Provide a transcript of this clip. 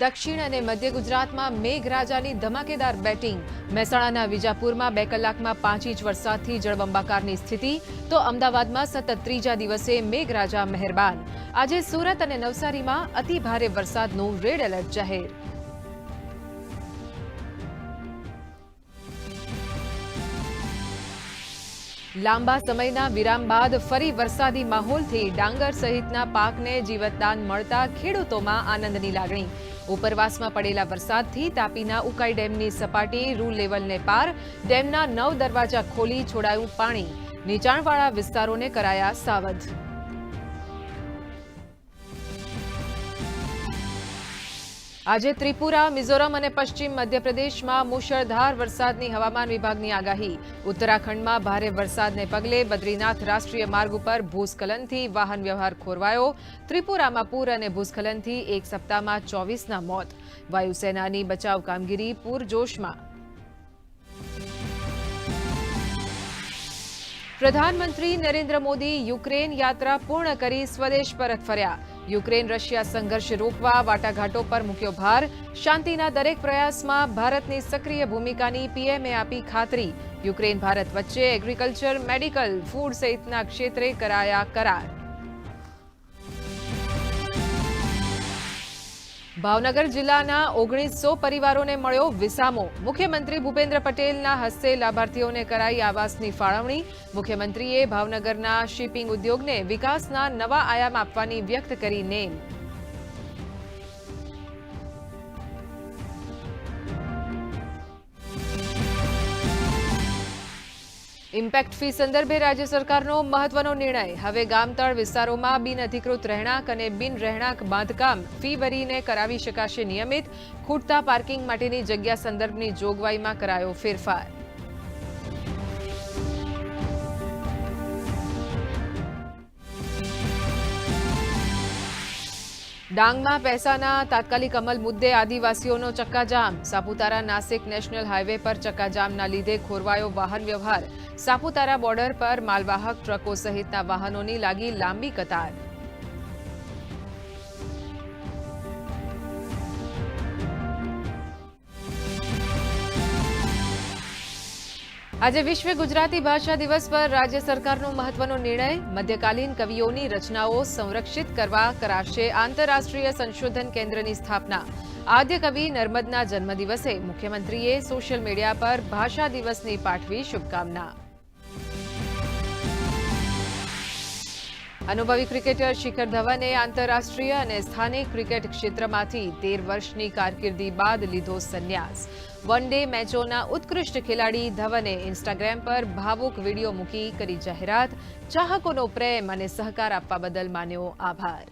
દક્ષિણ અને મધ્ય ગુજરાતમાં મેઘરાજાની ધમાકેદાર બેટિંગ. મહેસાણાના વિજાપુરમાં બે કલાકમાં પાંચ ઇંચ વરસાદથી જળબંબાકારની સ્થિતિ, તો અમદાવાદમાં સતત ત્રીજા દિવસે મેઘરાજા મહેરબાન. આજે સુરત અને નવસારીમાં અતિભારે વરસાદનું રેડ એલર્ટ જાહેર. લાંબા સમયના વિરામ બાદ ફરી વરસાદી માહોલથી ડાંગર સહિતના પાકને જીવતદાન મળતા ખેડૂતોમાં આનંદની લાગણી. ઉપરવાસમાં પડેલા વરસાદથી તાપીના ઉકાઈ ડેમની સપાટી રૂ લેવલને પાર, ડેમના નવ દરવાજા ખોલી છોડાયું પાણી. નીચાણવાળા વિસ્તારોને કરાયા સાવધ. આજે ત્રિપુરા, મિઝોરમ અને પશ્ચિમ મધ્યપ્રદેશમાં મુશળધાર વરસાદની હવામાન વિભાગની આગાહી. ઉત્તરાખંડમાં ભારે વરસાદને પગલે બદ્રીનાથ રાષ્ટ્રીય માર્ગ ઉપર ભૂસ્ખલનથી વાહન વ્યવહાર ખોરવાયો. ત્રિપુરામાં પૂર અને ભૂસ્ખલનથી એક સપ્તાહમાં ચોવીસના મોત. વાયુસેનાની બચાવ કામગીરી પૂરજોશમાં. પ્રધાનમંત્રી નરેન્દ્ર મોદી યુક્રેન યાત્રા પૂર્ણ કરી સ્વદેશ પરત ફર્યા. યુક્રેન રશિયા સંઘર્ષ રોકવા, વાટાઘાટો પર મૂક્યો ભાર. શાંતિના દરેક પ્રયાસમાં ભારતની સક્રિય ભૂમિકાની પીએમએ આપી ખાતરી. યુક્રેન, ભારત વચ્ચે એગ્રીકલ્ચર મેડિકલ ફૂડ સહિતના ક્ષેત્રે કરાયા કરાર. ભાવનગર જિલ્લાના ઓગણીસો પરિવારોને મળ્યો વિસામો. મુખ્યમંત્રી ભૂપેન્દ્ર પટેલના હસ્તે લાભાર્થીઓને કરાઈ આવાસની ફાળવણી. મુખ્યમંત્રીએ ભાવનગરના શિપિંગ ઉદ્યોગને વિકાસના નવા આયામ આપવાની વ્યક્ત કરી નેમ. ઇમ્પેક્ટ ફી સંદર્ભે રાજ્ય સરકારનો મહત્વનો નિર્ણય. હવે ગામતળ વિસ્તારોમાં બિનઅધિકૃત રહેણાંક અને બિન રહેણાંક બાંધકામ ફી ભરીને કરાવી શકાશે નિયમિત. ખૂટતા પાર્કિંગ માટેની જગ્યા સંદર્ભની જોગવાઈમાં કરાયો ફેરફાર. ડાંગમાં પૈસાના તાત્કાલિક અમલ મુદ્દે આદિવાસીઓનો ચક્કાજામ. સાપુતારા નાસિક નેશનલ હાઈવે પર ચક્કાજામના લીધે ખોરવાયો વાહન વ્યવહાર. સાપુતારા બોર્ડર પર માલવાહક ટ્રકો સહિતના વાહનોની લાગી લાંબી કતાર. આજે વિશ્વ ગુજરાતી ભાષા દિવસ પર રાજ્ય સરકારનો મહત્વનો નિર્ણય. મધ્યકાલીન કવિઓની રચનાઓ સંરક્ષિત કરવા કરાશે આંતરરાષ્ટ્રીય સંશોધન કેન્દ્રની સ્થાપના. આદ્ય કવિ નર્મદના જન્મદિવસે મુખ્યમંત્રીએ સોશિયલ મીડિયા પર ભાષા દિવસની પાઠવી શુભકામના. અનુભવી ક્રિકેટર શિખર ધવને આંતરરાષ્ટ્રીય અને સ્થાનિક ક્રિકેટ ક્ષેત્રમાંથી તેર વર્ષની કારકિર્દી બાદ લીધો સંન્યાસ. વન ડે મેચોના ઉત્કૃષ્ટ ખેલાડી ધવને ઇન્સ્ટાગ્રામ પર ભાવુક વીડિયો મૂકી કરી જાહેરાત. ચાહકોનો પ્રેમ અને સહકાર આપવા બદલ માન્યો આભાર.